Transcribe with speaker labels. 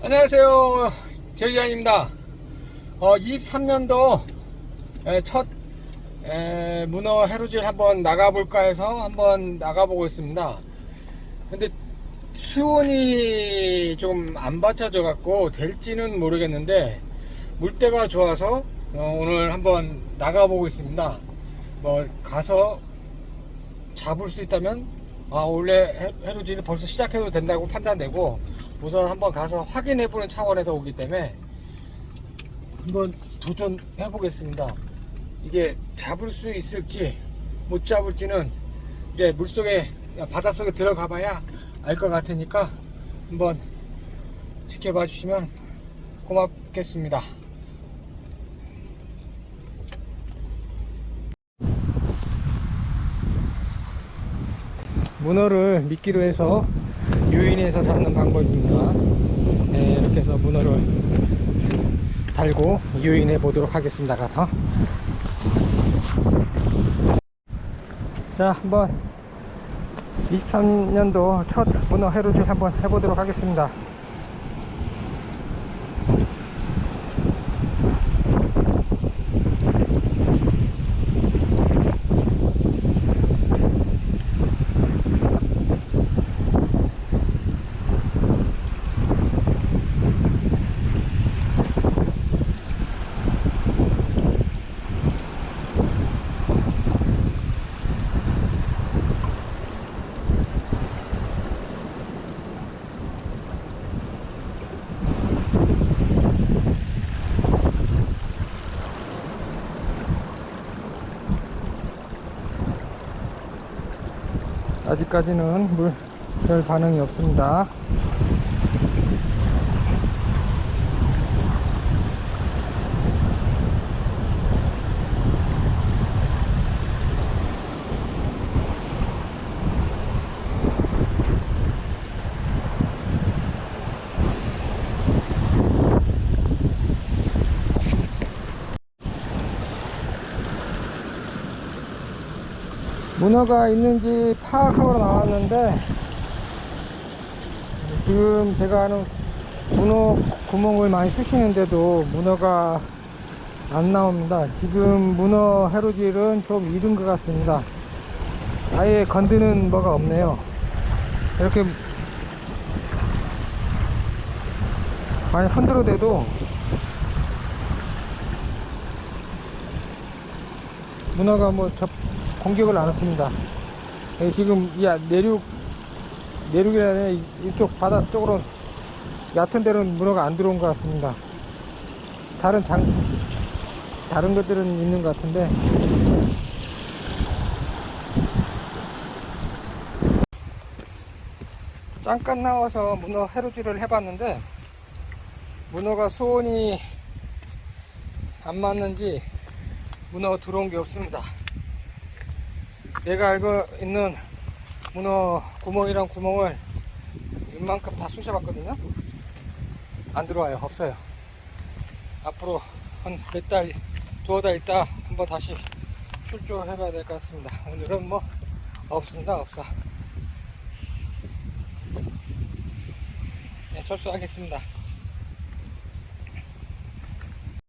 Speaker 1: 안녕하세요. 제리안입니다. 어, 23년도 첫 에, 문어 해루질 한번 나가볼까 해서 한번 나가보고 있습니다. 근데 수온이 좀 안 받쳐져 갖고 될지는 모르겠는데 물때가 좋아서 어, 오늘 한번 나가보고 있습니다. 뭐 가서 잡을 수 있다면 아 원래 해- 해루질을 벌써 시작해도 된다고 판단되고 우선 한번 가서 확인해보는 차원에서 오기 때문에 한번 도전해 보겠습니다. 이게 잡을 수 있을지 못 잡을지는 이제 물속에 바닷속에 들어가 봐야 알 것 같으니까 한번 지켜봐 주시면 고맙겠습니다. 문어를 미끼로 해서 유인해서 잡는 방법입니다. 네, 이렇게 해서 문어를 달고 유인해 보도록 하겠습니다. 가서 자 한번 23년도 첫 문어 해루질 한번 해보도록 하겠습니다. 아직까지는 물 별 반응이 없습니다. 문어가 있는지 파악하러 나왔는데 지금 제가 아는 문어 구멍을 많이 쑤시는데도 문어가 안 나옵니다. 지금 문어 해루질은 좀 이른 것 같습니다. 아예 건드는 뭐가 없네요. 이렇게 많이 흔들어 대도 문어가 뭐 접, 공격을 안 했습니다. 예, 지금 이 내륙 내륙이라 해야 되나? 이쪽 바다 쪽으로 얕은 데는 문어가 안 들어온 것 같습니다. 다른 장 다른 것들은 있는 것 같은데 잠깐 나와서 문어 해루질을 해봤는데 문어가 수온이 안 맞는지 문어 들어온 게 없습니다. 내가 알고 있는 문어 구멍이랑 구멍을 웬만큼 다 쑤셔봤거든요. 안 들어와요. 없어요. 앞으로 한 몇 달, 두어 달 있다 한번 다시 출조해 봐야 될 것 같습니다. 오늘은 뭐 없습니다. 없어. 네, 철수하겠습니다.